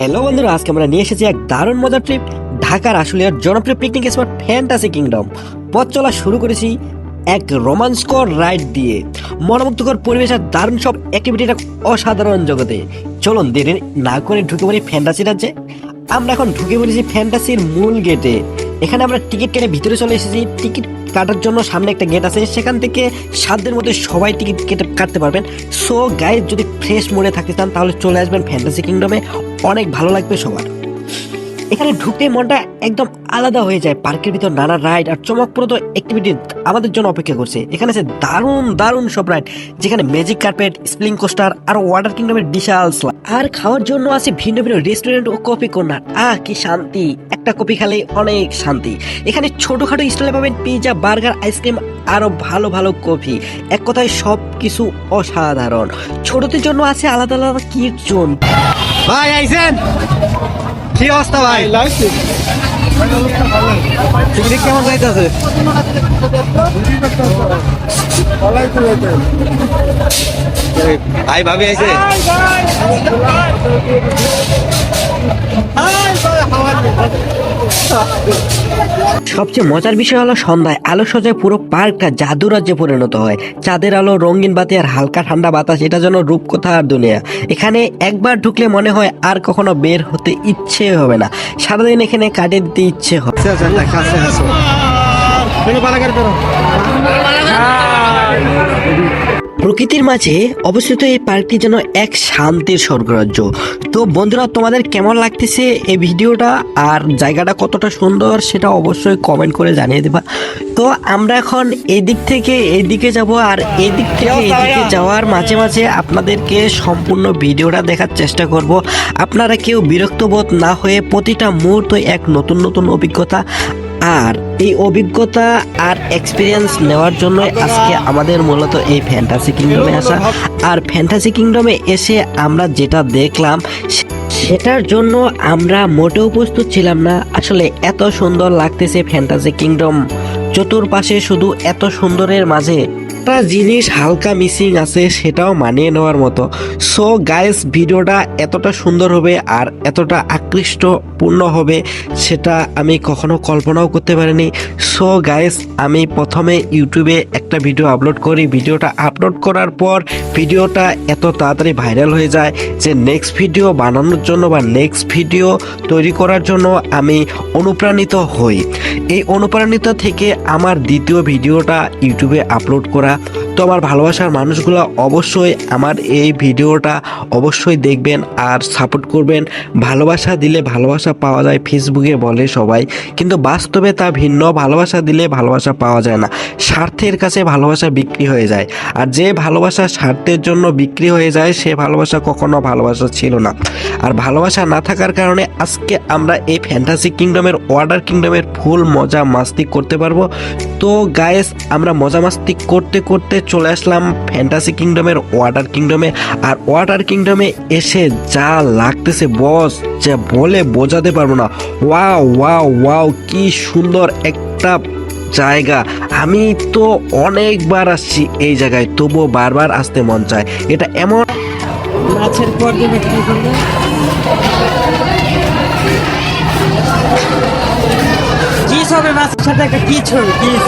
Hello বন্ধুরা, আজকে আমরা নিয়ে এসেছি এক দারুণ মজার ট্রিপ ঢাকার আসলিয়ার জনপ্রিয় পিকনিক স্পট ফ্যান্টাসি কিংডম পথ চলা শুরু করেছি এক রোমাঞ্চকর রাইড দিয়ে। মনোমুগ্ধকর পরিবেশ আর দারুণ সব অ্যাক্টিভিটিটা অসাধারণ জগতে। চলুন দেরি না করে ঢুকে পড়ি ফ্যান্টাসি রাজ্যে। আমরা এখন ঢুকে পড়েছি ফ্যান্টাসির মূল গেটে এখানে আমরা টিকিট কেটে ভিতরে চলে এসেছি। টিকিট কাটার জন্য সামনে একটা গেট আছে। সেখান থেকে সাধ্যের মধ্যে সবাই টিকিট কেটে কাটতে পারবেন। সো গাইড যদি ফ্রেশ মোডে থাকতে চান, তাহলে চলে আসবেন ফ্যান্টাসি কিংডমে অনেক ভালো লাগবে সবার। এখানে ঢুকতে মনটা একদম আলাদা হয়ে যায়। পার্কের ভিতর নানা রাইড আর চমকপ্রদ অ্যাক্টিভিটি আমাদের জন্য অপেক্ষা করছে। এখানে আছে দারুণ দারুণ সব রাইড যেখানে ম্যাজিক কার্পেট স্প্লিং কোস্টার আর ওয়াটার কিংডমের বিশাল। আর খাওয়ার জন্য আছে ভিন্ন ভিন্ন রেস্টুরেন্ট ও কফি কর্নার আহ, কি শান্তি। একটা কপি খেলে অনেক শান্তি। এখানে ছোটখাটো স্টলে পাবেন পিৎজা বার্গার আইসক্রিম আরও ভালো ভালো কফি। এক কথায় সব কিছু অসাধারণ। ছোটদের জন্য আছে আলাদা আলাদা কিট জোন। ভাই আইছেন? কি অবস্থা ভাই? পিকনিক কেমন যাইতেছে? ভাই ভাবি আইছে। সবচেয়ে মজার বিষয় হলো সন্ধ্যায় আলো সজায় পুরো পার্কটা জাদু রাজ্যে পরিণত হয়। চাঁদের আলো রঙিন বাতি আর হালকা ঠান্ডা বাতাস এটা যেন রূপকথা আর দুনিয়া। এখানে একবার ঢুকলে মনে হয় আর কখনো বের হতে ইচ্ছে হবে না। সারাদিন এখানে কাটিয়ে দিতে ইচ্ছে হয়। প্রকৃতির মাঝে অবস্থিত এই পার্কটি যেন এক শান্তির স্বর্গরাজ্য। তো বন্ধুরা তোমাদের কেমন লাগতেছে এই ভিডিওটা? আর জায়গাটা কতটা সুন্দর সেটা অবশ্যই কমেন্ট করে জানিয়ে দেবা। তো আমরা এখন এদিক থেকে এইদিকে যাব আর এদিক থেকে এদিকে যাওয়ার মাঝে মাঝে আপনাদেরকে সম্পূর্ণ ভিডিওটা দেখার চেষ্টা করব। আপনারা কেউ বিরক্তবোধ না হয়ে প্রতিটা মুহূর্ত এক নতুন নতুন অভিজ্ঞতা আর এই অভিজ্ঞতা আর এক্সপিরিয়েন্স নেওয়ার জন্য আজকে আমাদের মূলত এই ফ্যান্টাসি কিংডমে আসা। আর ফ্যান্টাসি কিংডমে এসে আমরা যেটা দেখলাম, সেটার জন্য আমরা মোটেও প্রস্তুত ছিলাম না। আসলে এত সুন্দর লাগতেছে ফ্যান্টাসি কিংডম চতুর্পাশে শুধু এত সুন্দরের মাঝে একটা জিনিস হালকা মিসিং আছে সেটাও মানিয়ে নেওয়ার মতো। সো গাইস ভিডিওটা এতটা সুন্দর হবে আর এতটা আকৃষ্টপূর্ণ হবে সেটা আমি কখনো কল্পনাও করতে পারিনি। সো গাইস আমি প্রথমে ইউটিউবে একটা ভিডিও আপলোড করি। ভিডিওটা আপলোড করার পর ভিডিওটা এত তাড়াতাড়ি ভাইরাল হয়ে যায় যে নেক্সট ভিডিও বানানোর জন্য বা নেক্সট ভিডিও তৈরি করার জন্য আমি অনুপ্রাণিত হই। এই অনুপ্রাণিত থেকে আমার দ্বিতীয় ভিডিওটা ইউটিউবে আপলোড করা তো আমার ভালোবাসার মানুষগুলো অবশ্যই আমার এই ভিডিওটা অবশ্যই দেখবেন আর সাপোর্ট করবেন। ভালোবাসা দিলে ভালোবাসা পাওয়া যায় ফেসবুকে বলে সবাই। কিন্তু বাস্তবে তা ভিন্ন, ভালোবাসা দিলে ভালোবাসা পাওয়া যায় না। স্বার্থের কাছে ভালোবাসা বিক্রি হয়ে যায়। আর যে ভালোবাসা স্বার্থের জন্য বিক্রি হয়ে যায়, সে ভালোবাসা কখনো ভালোবাসা ছিল না। আর ভালোবাসা না থাকার কারণে আজকে আমরা এই ফ্যান্টাসি কিংডমের ওয়াটার কিংডমের ফুল মজা মাস্তি করতে পারব। তো গায়েস আমরা মজা মাস্তি করতে করতে চলে আসলাম ফ্যান্টাসি কিংডমের ওয়াটার কিংডমে আর ওয়াটার কিংডমে এসে যা লাগতেছে বস যা বলে বোঝাতে পারব না। ওয়াও ওয়াও ওয়াও কি সুন্দর একটা জায়গা। আমি তো অনেকবার আসছি এই জায়গায় তবুও বারবার আসতে মন চায়। এটা এমন মাছের পর্যবেক্ষণ করবে কিস হবে মাছের সাথে একটা কিচ হবে কিস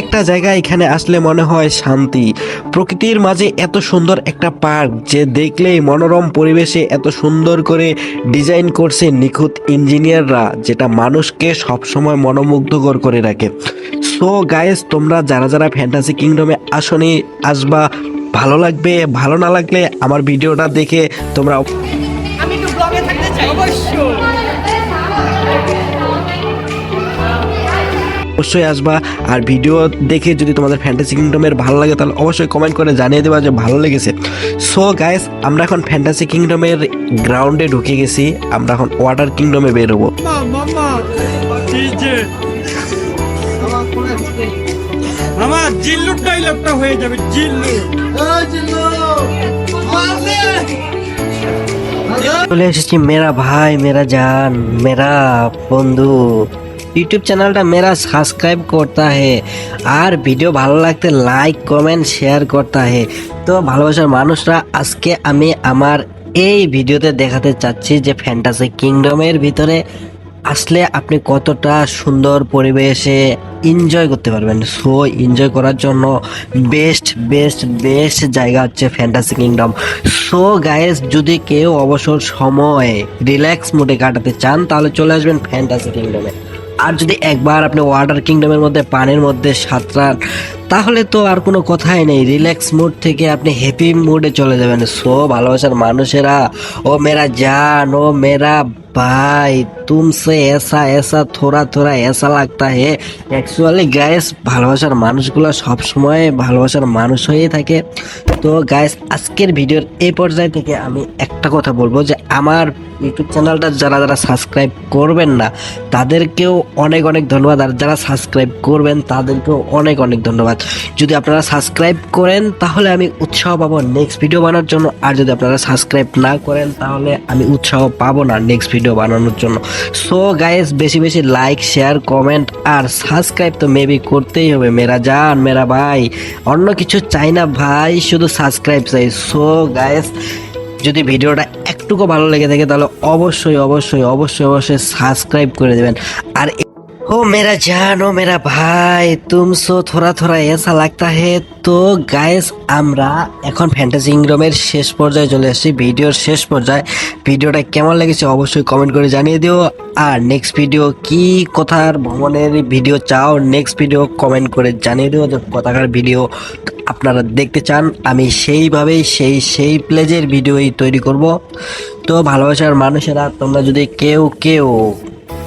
একটা জায়গা এখানে আসলে মনে হয় শান্তি। প্রকৃতির মাঝে এত সুন্দর একটা পার্ক যে দেখলেই মনোরম পরিবেশে এত সুন্দর করে ডিজাইন করছে নিখুঁত ইঞ্জিনিয়াররা, যেটা মানুষকে সবসময় মনোমুগ্ধকর করে রাখে। সো গায়েস তোমরা যারা যারা ফ্যান্টাসি কিংডমে আসনি, আসবা। ভালো লাগবে, ভালো না লাগলে আমার ভিডিওটা দেখে তোমরা আমি একটু ব্লগে থাকতে চাই। অবশ্যই। অবশ্যই আসবা। আর ভিডিও দেখে যদি তোমাদের ফ্যান্টাসি কিংডমের ভালো লাগে তাহলে অবশ্যই কমেন্ট করে জানিয়ে দেবা যে ভালো লেগেছে। সো গাইস আমরা এখন ফ্যান্টাসি কিংডমের গ্রাউন্ডে ঢুকে গেছি। আমরা এখন ওয়াটার কিংডমে বেরোবো। মামা আমার জিল্লুর ডাইলগটা হয়ে যাবে জিল্লু। চলে এসেছি মেরা ভাই মেরা জান মেরা বন্ধু। यूट्यूब চ্যানেলটা মেরা সাবস্ক্রাইব করতা হে আর ভিডিও ভালো লাগতে লাইক কমেন্ট শেয়ার করতা হে তো ভালোবাসার মানুষরা আজকে আমি আমার এই ভিডিওতে দেখাতে চাচ্ছি যে ফ্যান্টাসি কিংডমের ভিতরে আসলে আপনি কতটা সুন্দর পরিবেশে এনজয় করতে পারবেন সো এনজয় করার জন্য বেস্ট বেস্ট বেস্ট জায়গা হচ্ছে ফ্যান্টাসি কিংডম সো গাইস যদি কেউ অবসর সময় রিল্যাক্স মুডে কাটাতে চান তাহলে চলে আসবেন ফ্যান্টাসি কিংডমে আর যদি একবার আপনি ওয়াটার কিংডমের মধ্যে, পানির মধ্যে সাঁতরান, তাহলে তো আর কোনো কথাই নেই। রিল্যাক্স মুড থেকে আপনি হ্যাপি মুডে চলে যাবেন। সো ভালোবাসার মানুষেরা, ও মেরা জান, ও মেরা भाई तुमसे ऐसा ऐसा थोड़ा थोड़ा ऐसा लगता है অ্যাকচুয়ালি গাইস ভালোবাসার মানুষগুলো সব সময় ভালোবাসার মানুষ হয়েই থাকে তো গাইস আজকের ভিডিওর এই পর্যায় থেকে আমি একটা কথা বলবো যে আমার ইউটিউব চ্যানেলটা যারা যারা সাবস্ক্রাইব করবেন না তাদেরকেও অনেক অনেক ধন্যবাদ আর যারা সাবস্ক্রাইব করবেন তাদেরকেও অনেক অনেক ধন্যবাদ যদি আপনারা সাবস্ক্রাইব করেন তাহলে আমি উৎসাহ পাবো নেক্সট ভিডিও বানানোর জন্য আর যদি আপনারা সাবস্ক্রাইব না করেন তাহলে আমি উৎসাহ পাবো না নেক্সট ভিডিও বানানোর জন্য। সো গাইস বেশি বেশি লাইক শেয়ার কমেন্ট আর সাবস্ক্রাইব তো মেবি করতেই হবে। মেরা যান মেরা ভাই। অন্য কিছু চাই না ভাই, শুধু সাবস্ক্রাইব চাই। সো গাইস যদি ভিডিওটা একটুকু ভালো লেগে থাকে, তাহলে অবশ্যই অবশ্যই অবশ্যই অবশ্যই সাবস্ক্রাইব করে দেবেন। আর ও মেরা জান, ও মেরা ভাই, তুম সো থোড়া থোড়া এসা লাগতা হে। তো গাইস আমরা এখন ফ্যান্টাসি কিংডমের শেষ পর্যায়ে চলে আসছি, ভিডিওর শেষ পর্যায়ে। ভিডিওটা কেমন লেগেছে অবশ্যই কমেন্ট করে জানিয়ে দিও। আর নেক্সট ভিডিও কি কথার ভ্রমণের ভিডিও চাও নেক্সট ভিডিও কমেন্ট করে জানিয়ে দিও যে কথাকার ভিডিও আপনারা দেখতে চান। আমি সেইভাবেই, সেই সেই প্লেজের ভিডিওই তৈরি করব। তো ভালোবাসার মানুষেরা, তোমরা যদি কেউ কেউ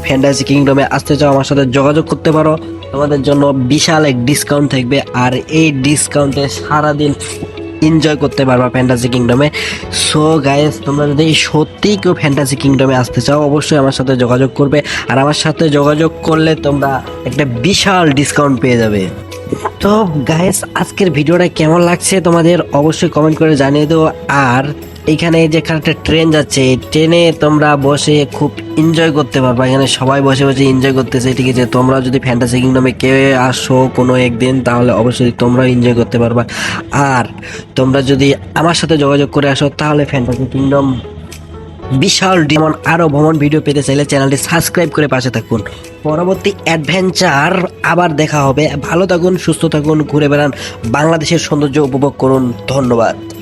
ফ্যান্টাসি কিংডমে আসতে চাও, আমার সাথে যোগাযোগ করতে পারো। তোমাদের জন্য বিশাল এক ডিসকাউন্ট থাকবে, আর এই ডিসকাউন্টে সারাদিন এনজয় করতে পারবা ফ্যান্টাসি কিংডমে সো গাইস তোমরা যদি সত্যি কেউ ফ্যান্টাসি কিংডমে আসতে চাও, অবশ্যই আমার সাথে যোগাযোগ করবে। আর আমার সাথে যোগাযোগ করলে তোমরা একটা বিশাল ডিসকাউন্ট পেয়ে যাবে। তো গাইস আজকের ভিডিওটা কেমন লাগছে তোমাদের অবশ্যই কমেন্ট করে জানিয়ে দিও। আর এখানে যে একটা ট্রেন যাচ্ছে, এই ট্রেনে তোমরা বসে খুব এনজয় করতে পারবা। এখানে সবাই বসে বসে এনজয় করতেছে। ঠিক আছে তোমরা যদি ফ্যান্টাসি কিংডমে কেউ আসো কোনো একদিন, তাহলে অবশ্যই তোমরাও এনজয় করতে পারবা। আর তোমরা যদি আমার সাথে যোগাযোগ করে আসো, তাহলে ফ্যান্টাসি কিংডম বিশাল ডিমন আরও ভ্রমণ ভিডিও পেতে চাইলে চ্যানেলটি সাবস্ক্রাইব করে পাশে থাকুন। পরবর্তী অ্যাডভেঞ্চার আবার দেখা হবে। ভালো থাকুন, সুস্থ থাকুন, ঘুরে বেড়ান। বাংলাদেশের সৌন্দর্য উপভোগ করুন। ধন্যবাদ।